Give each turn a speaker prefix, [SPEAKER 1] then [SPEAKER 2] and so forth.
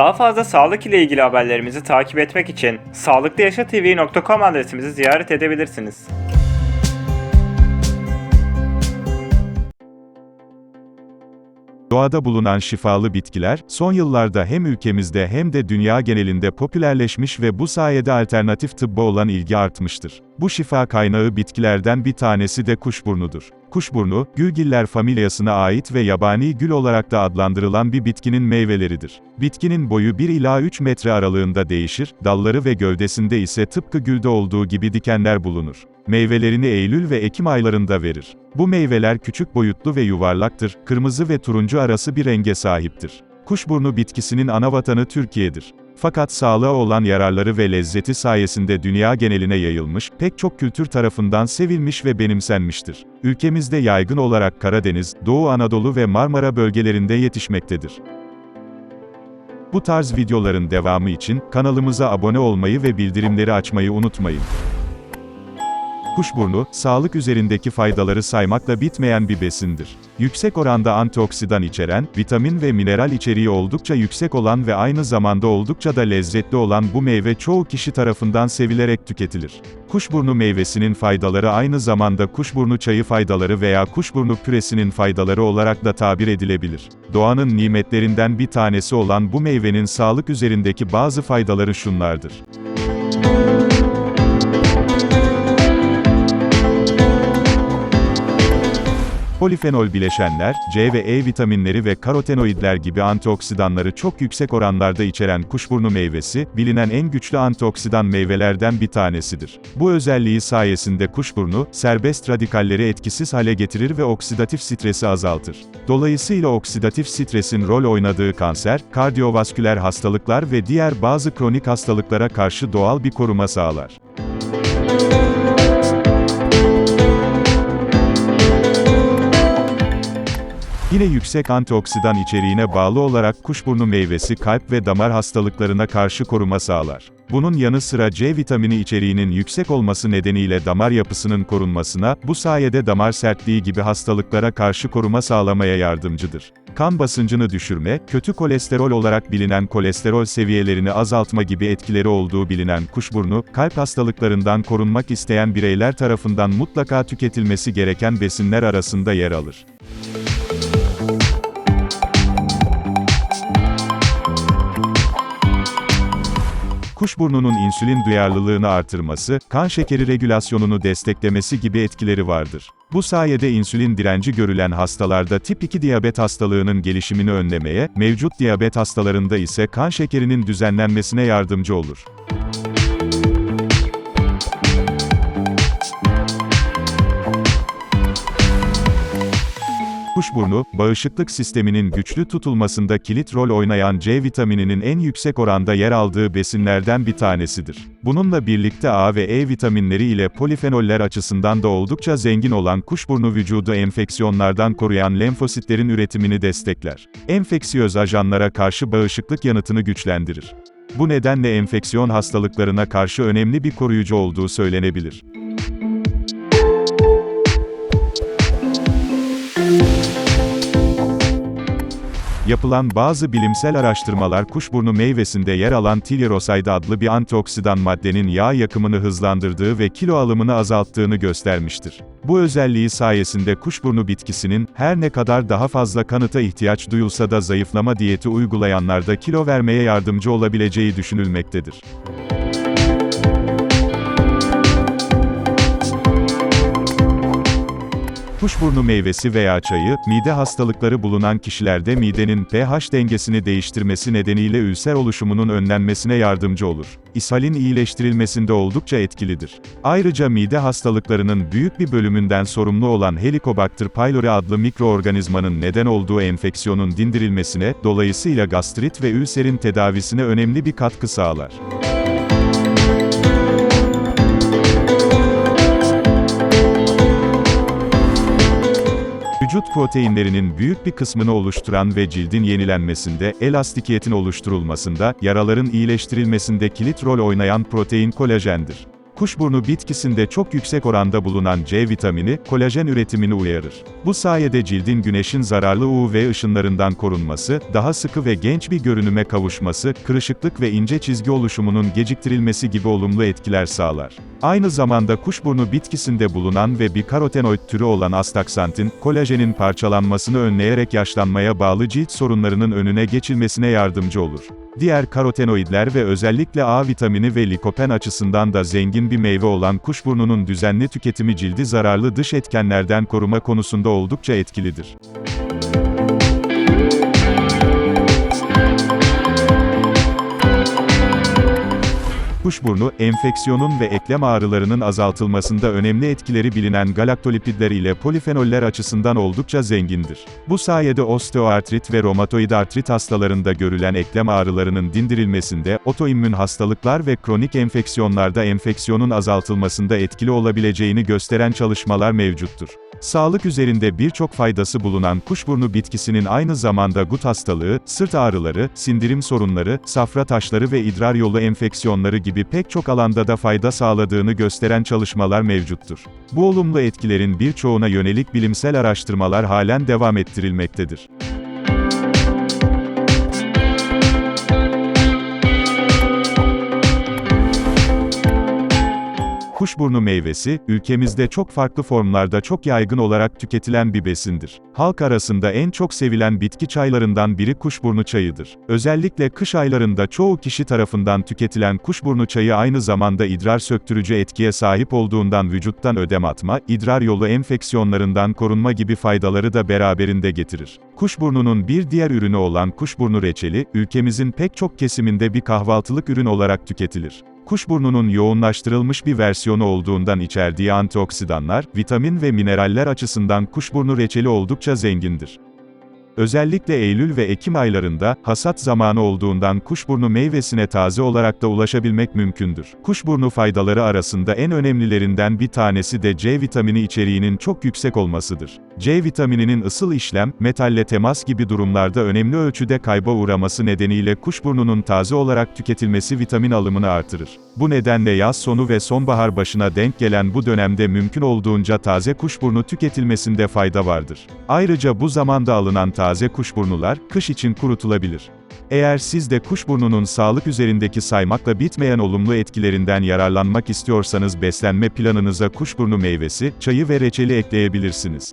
[SPEAKER 1] Daha fazla sağlık ile ilgili haberlerimizi takip etmek için sağlıklıyaşatv.com adresimizi ziyaret edebilirsiniz.
[SPEAKER 2] Doğada bulunan şifalı bitkiler, son yıllarda hem ülkemizde hem de dünya genelinde popülerleşmiş ve bu sayede alternatif tıbba olan ilgi artmıştır. Bu şifa kaynağı bitkilerden bir tanesi de kuşburnudur. Kuşburnu, gülgiller familyasına ait ve yabani gül olarak da adlandırılan bir bitkinin meyveleridir. Bitkinin boyu 1 ila 3 metre aralığında değişir, dalları ve gövdesinde ise tıpkı gülde olduğu gibi dikenler bulunur. Meyvelerini Eylül ve Ekim aylarında verir. Bu meyveler küçük boyutlu ve yuvarlaktır, kırmızı ve turuncu arası bir renge sahiptir. Kuşburnu bitkisinin ana vatanı Türkiye'dir. Fakat sağlığa olan yararları ve lezzeti sayesinde dünya geneline yayılmış, pek çok kültür tarafından sevilmiş ve benimsenmiştir. Ülkemizde yaygın olarak Karadeniz, Doğu Anadolu ve Marmara bölgelerinde yetişmektedir. Bu tarz videoların devamı için kanalımıza abone olmayı ve bildirimleri açmayı unutmayın. Kuşburnu, sağlık üzerindeki faydaları saymakla bitmeyen bir besindir. Yüksek oranda antioksidan içeren, vitamin ve mineral içeriği oldukça yüksek olan ve aynı zamanda oldukça da lezzetli olan bu meyve çoğu kişi tarafından sevilerek tüketilir. Kuşburnu meyvesinin faydaları aynı zamanda kuşburnu çayı faydaları veya kuşburnu püresinin faydaları olarak da tabir edilebilir. Doğanın nimetlerinden bir tanesi olan bu meyvenin sağlık üzerindeki bazı faydaları şunlardır. Polifenol bileşenler, C ve E vitaminleri ve karotenoidler gibi antioksidanları çok yüksek oranlarda içeren kuşburnu meyvesi, bilinen en güçlü antioksidan meyvelerden bir tanesidir. Bu özelliği sayesinde kuşburnu, serbest radikalleri etkisiz hale getirir ve oksidatif stresi azaltır. Dolayısıyla oksidatif stresin rol oynadığı kanser, kardiyovasküler hastalıklar ve diğer bazı kronik hastalıklara karşı doğal bir koruma sağlar. Yine yüksek antioksidan içeriğine bağlı olarak kuşburnu meyvesi kalp ve damar hastalıklarına karşı koruma sağlar. Bunun yanı sıra C vitamini içeriğinin yüksek olması nedeniyle damar yapısının korunmasına, bu sayede damar sertliği gibi hastalıklara karşı koruma sağlamaya yardımcıdır. Kan basıncını düşürme, kötü kolesterol olarak bilinen kolesterol seviyelerini azaltma gibi etkileri olduğu bilinen kuşburnu, kalp hastalıklarından korunmak isteyen bireyler tarafından mutlaka tüketilmesi gereken besinler arasında yer alır. Kuşburnunun insülin duyarlılığını artırması, kan şekeri regülasyonunu desteklemesi gibi etkileri vardır. Bu sayede insülin direnci görülen hastalarda tip 2 diyabet hastalığının gelişimini önlemeye, mevcut diyabet hastalarında ise kan şekerinin düzenlenmesine yardımcı olur. Kuşburnu, bağışıklık sisteminin güçlü tutulmasında kilit rol oynayan C vitamininin en yüksek oranda yer aldığı besinlerden bir tanesidir. Bununla birlikte A ve E vitaminleri ile polifenoller açısından da oldukça zengin olan kuşburnu vücudu enfeksiyonlardan koruyan lenfositlerin üretimini destekler. Enfeksiyöz ajanlara karşı bağışıklık yanıtını güçlendirir. Bu nedenle enfeksiyon hastalıklarına karşı önemli bir koruyucu olduğu söylenebilir. Yapılan bazı bilimsel araştırmalar kuşburnu meyvesinde yer alan tilirosaid adlı bir antioksidan maddenin yağ yakımını hızlandırdığı ve kilo alımını azalttığını göstermiştir. Bu özelliği sayesinde kuşburnu bitkisinin, her ne kadar daha fazla kanıta ihtiyaç duyulsa da zayıflama diyeti uygulayanlarda kilo vermeye yardımcı olabileceği düşünülmektedir. Kuşburnu meyvesi veya çayı, mide hastalıkları bulunan kişilerde midenin pH dengesini değiştirmesi nedeniyle ülser oluşumunun önlenmesine yardımcı olur. İshalin iyileştirilmesinde oldukça etkilidir. Ayrıca mide hastalıklarının büyük bir bölümünden sorumlu olan Helicobacter pylori adlı mikroorganizmanın neden olduğu enfeksiyonun dindirilmesine, dolayısıyla gastrit ve ülserin tedavisine önemli bir katkı sağlar. Vücut proteinlerinin büyük bir kısmını oluşturan ve cildin yenilenmesinde, elastikiyetin oluşturulmasında, yaraların iyileştirilmesinde kilit rol oynayan protein kolajendir. Kuşburnu bitkisinde çok yüksek oranda bulunan C vitamini, kolajen üretimini uyarır. Bu sayede cildin güneşin zararlı UV ışınlarından korunması, daha sıkı ve genç bir görünüme kavuşması, kırışıklık ve ince çizgi oluşumunun geciktirilmesi gibi olumlu etkiler sağlar. Aynı zamanda kuşburnu bitkisinde bulunan ve bir karotenoid türü olan astaksantin, kolajenin parçalanmasını önleyerek yaşlanmaya bağlı cilt sorunlarının önüne geçilmesine yardımcı olur. Diğer karotenoidler ve özellikle A vitamini ve likopen açısından da zengin bir meyve olan kuşburnunun düzenli tüketimi cildi zararlı dış etkenlerden koruma konusunda oldukça etkilidir. Kuşburnu, enfeksiyonun ve eklem ağrılarının azaltılmasında önemli etkileri bilinen galaktolipidler ile polifenoller açısından oldukça zengindir. Bu sayede osteoartrit ve romatoid artrit hastalarında görülen eklem ağrılarının dindirilmesinde, otoimmün hastalıklar ve kronik enfeksiyonlarda enfeksiyonun azaltılmasında etkili olabileceğini gösteren çalışmalar mevcuttur. Sağlık üzerinde birçok faydası bulunan kuşburnu bitkisinin aynı zamanda gut hastalığı, sırt ağrıları, sindirim sorunları, safra taşları ve idrar yolu enfeksiyonları gibi pek çok alanda da fayda sağladığını gösteren çalışmalar mevcuttur. Bu olumlu etkilerin birçoğuna yönelik bilimsel araştırmalar halen devam ettirilmektedir. Kuşburnu meyvesi, ülkemizde çok farklı formlarda çok yaygın olarak tüketilen bir besindir. Halk arasında en çok sevilen bitki çaylarından biri kuşburnu çayıdır. Özellikle kış aylarında çoğu kişi tarafından tüketilen kuşburnu çayı aynı zamanda idrar söktürücü etkiye sahip olduğundan vücuttan ödem atma, idrar yolu enfeksiyonlarından korunma gibi faydaları da beraberinde getirir. Kuşburnunun bir diğer ürünü olan kuşburnu reçeli, ülkemizin pek çok kesiminde bir kahvaltılık ürün olarak tüketilir. Kuşburnunun yoğunlaştırılmış bir versiyonu olduğundan içerdiği antioksidanlar, vitamin ve mineraller açısından kuşburnu reçeli oldukça zengindir. Özellikle Eylül ve Ekim aylarında, hasat zamanı olduğundan kuşburnu meyvesine taze olarak da ulaşabilmek mümkündür. Kuşburnu faydaları arasında en önemlilerinden bir tanesi de C vitamini içeriğinin çok yüksek olmasıdır. C vitamininin ısıl işlem, metalle temas gibi durumlarda önemli ölçüde kayba uğraması nedeniyle kuşburnunun taze olarak tüketilmesi vitamin alımını artırır. Bu nedenle yaz sonu ve sonbahar başına denk gelen bu dönemde mümkün olduğunca taze kuşburnu tüketilmesinde fayda vardır. Ayrıca bu zamanda alınan taze kuşburnular, kış için kurutulabilir. Eğer siz de kuşburnunun sağlık üzerindeki saymakla bitmeyen olumlu etkilerinden yararlanmak istiyorsanız beslenme planınıza kuşburnu meyvesi, çayı ve reçeli ekleyebilirsiniz.